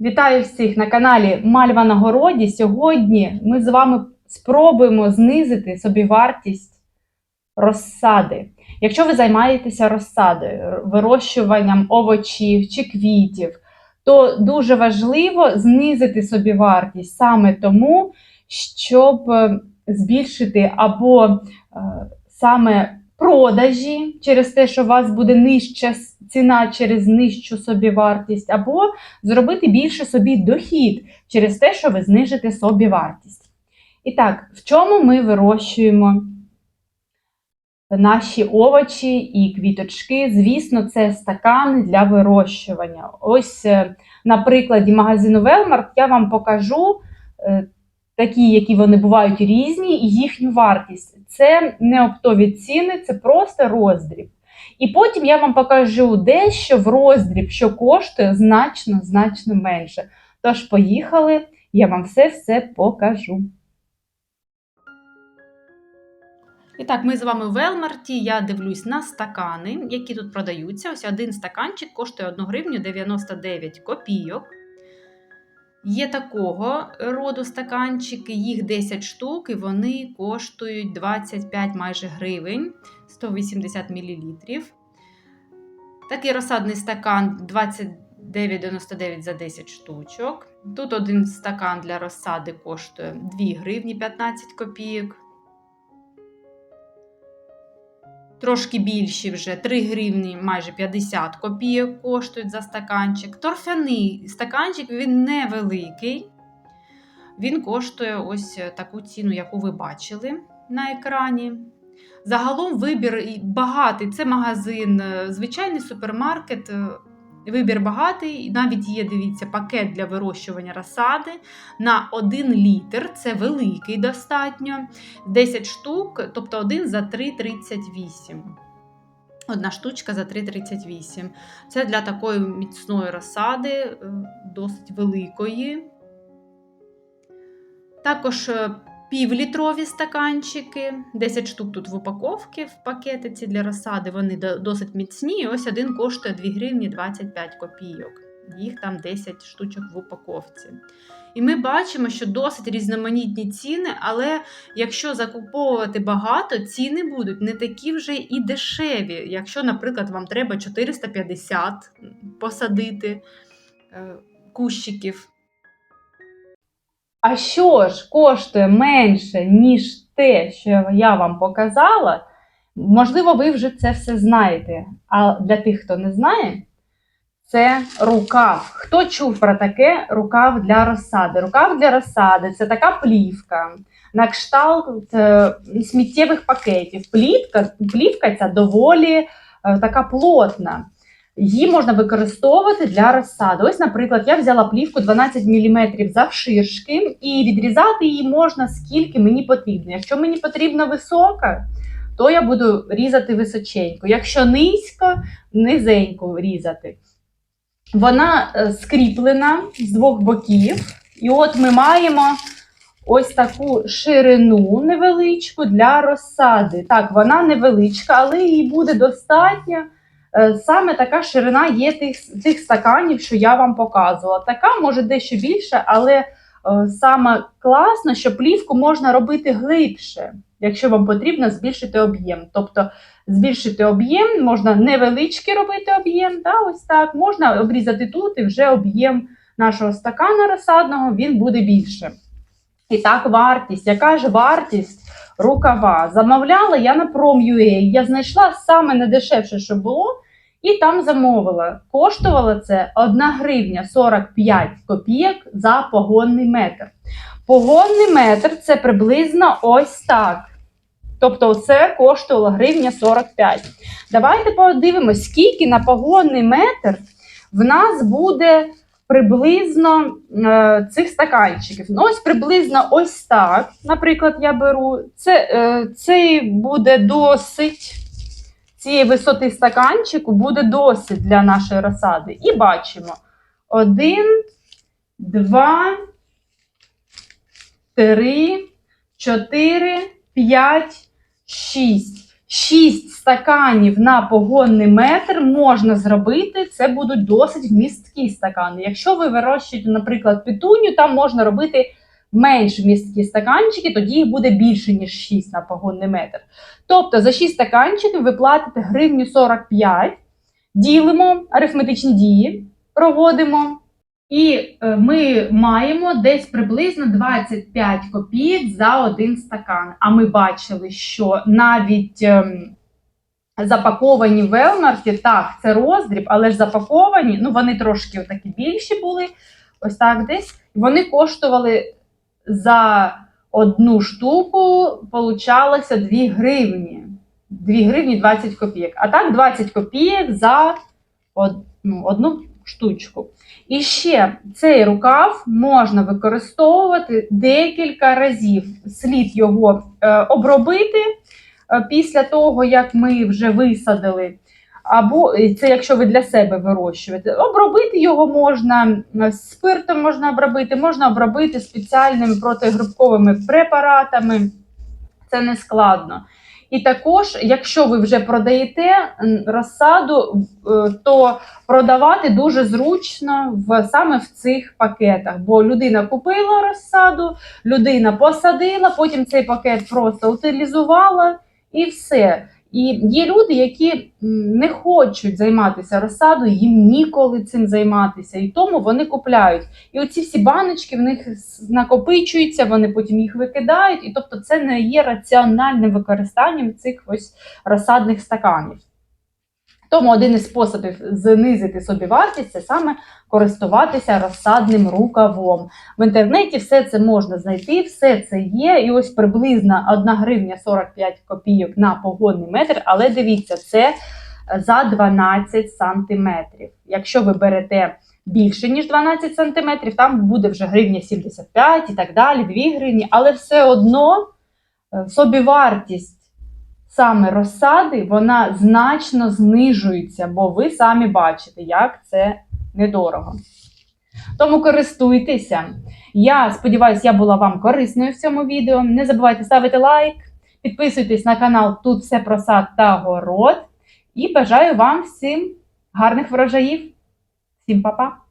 Вітаю всіх на каналі Мальва на городі. Сьогодні ми з вами спробуємо знизити собівартість розсади. Якщо ви займаєтеся розсадою, вирощуванням овочів чи квітів, то дуже важливо знизити собівартість саме тому, щоб е, збільшити або е, саме продажі через те, що у вас буде нижча ціна через нижчу собівартість, або зробити більше собі дохід через те, що ви знижите собівартість. І так, в чому ми вирощуємо наші овочі і квіточки? Звісно, це стакани для вирощування. Ось е, на прикладі магазину Велмарт я вам покажу е, такі, які вони бувають різні, і їхню вартість. Це не оптові ціни, це просто роздріб. І потім я вам покажу дещо в роздріб, що коштує значно, значно менше. Тож, поїхали, я вам все-все покажу. І так, ми з вами в Велмарті. Я дивлюсь на стакани, які тут продаються. Ось один стаканчик коштує 1 гривню 99 копійок. Є такого роду стаканчики, їх 10 штук, і вони коштують 25 майже гривень 180 мл. Такий розсадний стакан 29,99 за 10 штучок. Тут один стакан для розсади коштує 2 гривні 15 копійок. Трошки більші вже 3 гривні, майже 50 копійок коштують за стаканчик. Торфяний стаканчик він невеликий. Він коштує ось таку ціну, яку ви бачили на екрані. Загалом вибір багатий. Це магазин, звичайний супермаркет. Вибір багатий, навіть є, дивіться, пакет для вирощування розсади на 1 літр. Це великий достатньо. 10 штук, тобто 1 за 3,38. Одна штучка за 3,38. Це для такої міцної розсади, досить великої. Також півлітрові стаканчики, 10 штук тут в упаковці в пакетиці для розсади, вони досить міцні. І ось один коштує 2 гривні 25 копійок. Їх там 10 штучок в упаковці. І ми бачимо, що досить різноманітні ціни, але якщо закуповувати багато, ціни будуть не такі вже і дешеві. Якщо, наприклад, вам треба 450 посадити кущиків. А що ж коштує менше, ніж те, що я вам показала, можливо, ви вже це все знаєте. А для тих, хто не знає, це рукав. Хто чув про таке рукав для розсади? Рукав для розсади це така плівка, на кшталт е, сміттєвих пакетів. Плівка, плівка ця доволі е, така плотна. Її можна використовувати для розсади. Ось, наприклад, я взяла плівку 12 мм завширшки, і відрізати її можна скільки мені потрібно. Якщо мені потрібна висока, то я буду різати височенько. Якщо низько, низенько різати. Вона скріплена з двох боків. І от ми маємо ось таку ширину невеличку для розсади. Так, вона невеличка, але її буде достатньо. Саме така ширина є тих тих стаканів, що я вам показувала. Така може дещо більше, але е, саме класно, що плівку можна робити глибше, якщо вам потрібно збільшити об'єм. Тобто збільшити об'єм, можна невеличкий робити об'єм, да, ось так, можна обрізати тут і вже об'єм нашого стакана розсадного він буде більше. І так, вартість. Яка ж вартість рукава? Замовляла я на Prom.ua. Я знайшла саме найдешевше, що було, і там замовила. Коштувало це 1 гривня 45 копійок за погонний метр. Погонний метр це приблизно ось так. Тобто, це коштувало гривня 45. Давайте подивимось, скільки на погонний метр в нас буде приблизно е, цих стаканчиків. Ну, ось приблизно ось так. Наприклад, я беру. Це, е, Цей буде досить, цієї висоти стаканчику буде досить для нашої розсади. І бачимо: один, два, три, чотири, п'ять, шість. 6 стаканів на погонний метр можна зробити. Це будуть досить вмісткі стакани. Якщо ви вирощуєте, наприклад, петуню, там можна робити менш вмісткі стаканчики, тоді їх буде більше, ніж 6 на погонний метр. Тобто за 6 стаканчиків ви платите гривню 45, ділимо арифметичні дії, проводимо. І е, ми маємо десь приблизно 25 копійок за один стакан. А ми бачили, що навіть ем, запаковані в Велмарті, так, це роздріб, але ж запаковані, ну вони трошки такі більші були, ось так десь. Вони коштували за одну штуку, получалося 2 гривні. 2 гривні 20 копійок. А так 20 копійок за ну, одну штучку. І ще цей рукав можна використовувати декілька разів. Слід його е, обробити е, після того, як ми вже висадили. Або це якщо ви для себе вирощуєте, обробити його можна е, спиртом можна обробити, можна обробити спеціальними протигрибковими препаратами. Це не складно. І також, якщо ви вже продаєте розсаду, е, то продавати дуже зручно в саме в цих пакетах. Бо людина купила розсаду, людина посадила, потім цей пакет просто утилізувала і все. І є люди, які не хочуть займатися розсадою, їм ніколи цим займатися, і тому вони купляють. І оці всі баночки в них накопичуються, вони потім їх викидають, і тобто це не є раціональним використанням цих ось розсадних стаканів. Тому один із способів знизити собі вартість це саме користуватися розсадним рукавом. В інтернеті все це можна знайти, все це є. І ось приблизно 1 гривня 45 копійок на погодний метр. Але дивіться, це за 12 сантиметрів. Якщо ви берете більше, ніж 12 сантиметрів, там буде вже гривня 75 і так далі, 2 гривні, але все одно е, собівартість саме розсади, вона значно знижується, бо ви самі бачите, як це недорого. Тому користуйтеся. Я сподіваюся, я була вам корисною в цьому відео. Не забувайте ставити лайк, підписуйтесь на канал Тут все про сад та город. І бажаю вам всім гарних врожаїв. Всім па-па!